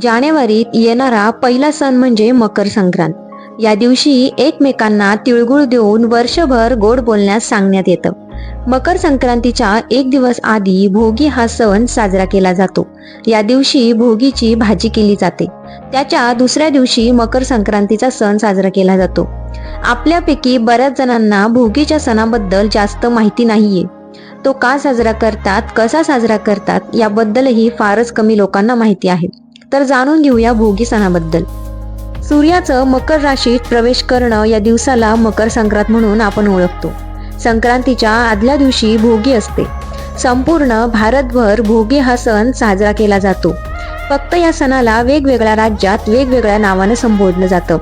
जानेवारीत येणारा पहिला सण म्हणजे मकर संक्रांत. या दिवशी एकमेकांना तिळगुळ देऊन वर्षभर गोड बोलण्यास सांगण्यात येतं. मकर संक्रांतीच्या एक दिवस आधी भोगी हा सण साजरा केला जातो. या दिवशी भोगीची भाजी केली जाते. त्याच्या दुसऱ्या दिवशी मकर संक्रांतीचा सण साजरा केला जातो. आपल्यापैकी बऱ्याच जणांना भोगीच्या सणाबद्दल जास्त माहिती नाहीये. तो का साजरा करतात कसा साजरा करतात याबद्दलही फारच कमी लोकांना माहिती आहे. तर जाणून घेऊया भोगी सणाबद्दल. सूर्याचं मकर राशीत प्रवेश करणं या दिवसाला मकर संक्रांत म्हणून आपण ओळखतो. संक्रांतीच्या आदल्या दिवशी भोगी असते. संपूर्ण भारतभर भोगी हा सण साजरा केला जातो. फक्त या सणाला वेगवेगळ्या राज्यात वेगवेगळ्या नावानं संबोधलं जातं.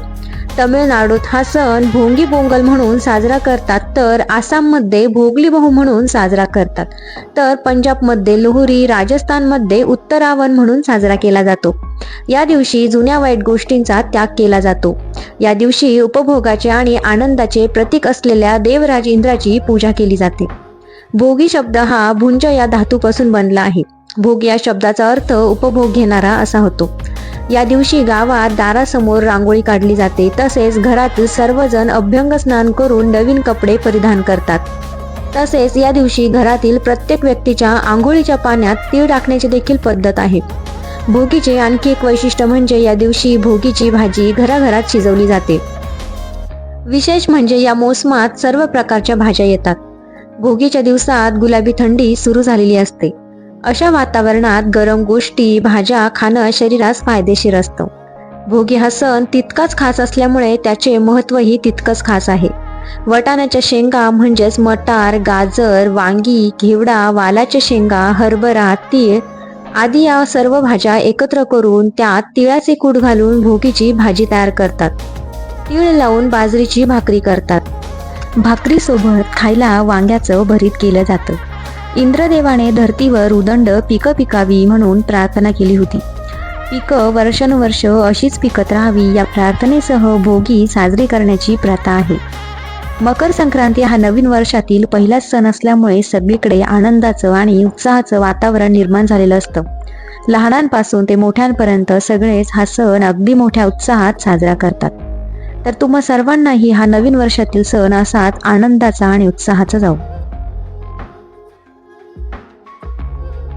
तमिळनाडूत हा सण भोंगी पोंगल म्हणून साजरा करतात. तर आसाममध्ये भोगली बहु म्हणून साजरा करतात. तर पंजाबमध्ये लोहरी राजस्थानमध्ये उत्तरावण म्हणून साजरा केला जातो. या दिवशी जुन्या वाईट गोष्टींचा त्याग केला जातो. या दिवशी उपभोगाचे आणि आनंदाचे प्रतीक असलेल्या देवराज इंद्राची पूजा केली जाते. भोगी शब्द हा भुंज या धातूपासून बनला आहे. भोग या शब्दाचा अर्थ उपभोग घेणारा असा होतो. या दिवशी गावात दारासमोर रांगोळी काढली जाते. तसेच घरातील सर्वजण अभ्यंग स्नान करून नवीन कपडे परिधान करतात. तसेच या दिवशी घरातील प्रत्येक व्यक्तीच्या आंघोळीच्या पाण्यात तीळ टाकण्याची देखील पद्धत आहे. भोगीचे आणखी एक वैशिष्ट्य म्हणजे या दिवशी भोगीची भाजी घराघरात शिजवली जाते. विशेष म्हणजे या मोसमात सर्व प्रकारच्या भाज्या येतात. भोगीच्या दिवसात गुलाबी थंडी सुरू झालेली असते. अशा वातावरणात गरम गोष्टी भाज्या खाणं शरीरास फायदेशीर असतं. भोगी हा सण तितकाच खास असल्यामुळे त्याचे महत्त्वही तितकंच खास आहे. वटाण्याच्या शेंगा म्हणजेच मटार गाजर वांगी घेवडा वालाच्या शेंगा हरभरा तीळ आदी या सर्व भाज्या एकत्र करून त्यात तिळाचे कूट घालून भोगीची भाजी तयार करतात. तीळ लावून बाजरीची भाकरी करतात. भाकरीसोबत खायला वांग्याचं भरीत केलं जातं. इंद्रदेवाने धर्तीवर उदंड पिकं पिकावी म्हणून प्रार्थना केली होती. पिकं वर्षानुवर्ष अशीच पिकत राहावी या प्रार्थनेसह भोगी साजरी करण्याची प्रथा आहे. मकर संक्रांती हा नवीन वर्षातील पहिलाच सण असल्यामुळे सगळीकडे आनंदाचं आणि उत्साहाचं वातावरण निर्माण झालेलं असतं. लहानांपासून ते मोठ्यांपर्यंत सगळेच हा सण अगदी मोठ्या उत्साहात साजरा करतात. तर तुम्हा सर्वांनाही हा नवीन वर्षातील सण असाच आनंदाचा आणि उत्साहाचा जाऊ